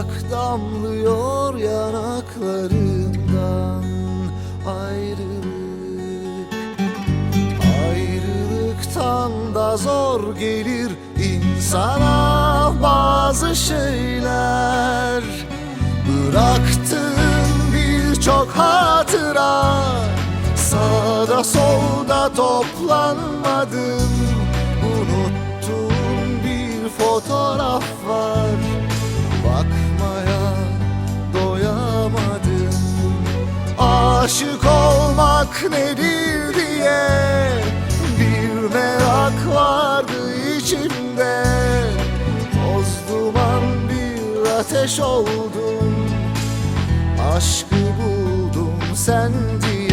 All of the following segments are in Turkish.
Sıcak damlıyor yanaklarından Ayrılık. Ayrılıktan da zor gelir insana bazı şeyler. Bıraktığın birçok hatıra Sağda solda toplanmadım Unuttuğum bir fotoğraf var Aşık olmak nedir diye Bir merak vardı içimde. Toz duman bir ateş oldum Aşkı buldum sen diye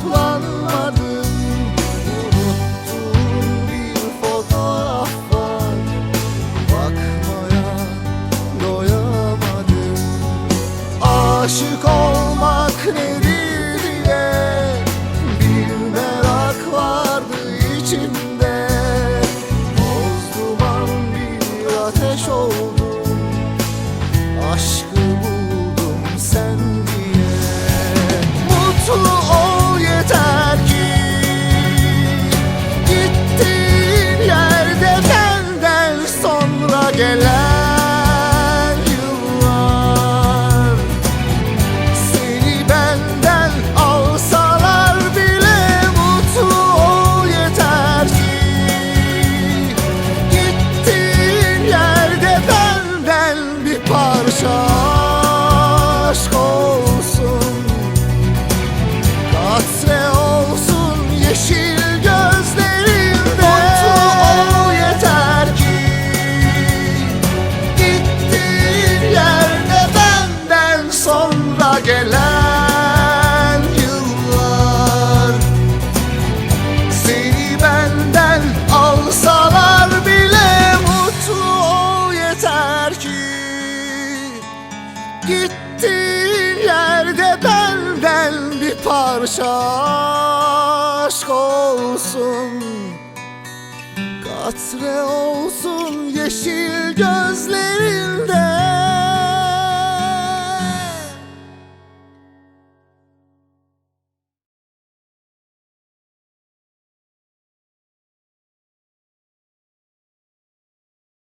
solda toplanmadım Unuttuğum bir fotoğraf Bakmaya doyamadım. Aşık olmak nedir aşk olsun. Katre olsun yeşil gözlerinde. Mutlu ol yeter ki. Gittiğin yerde benden sonra gelen parça aşk olsun Katre olsun yeşil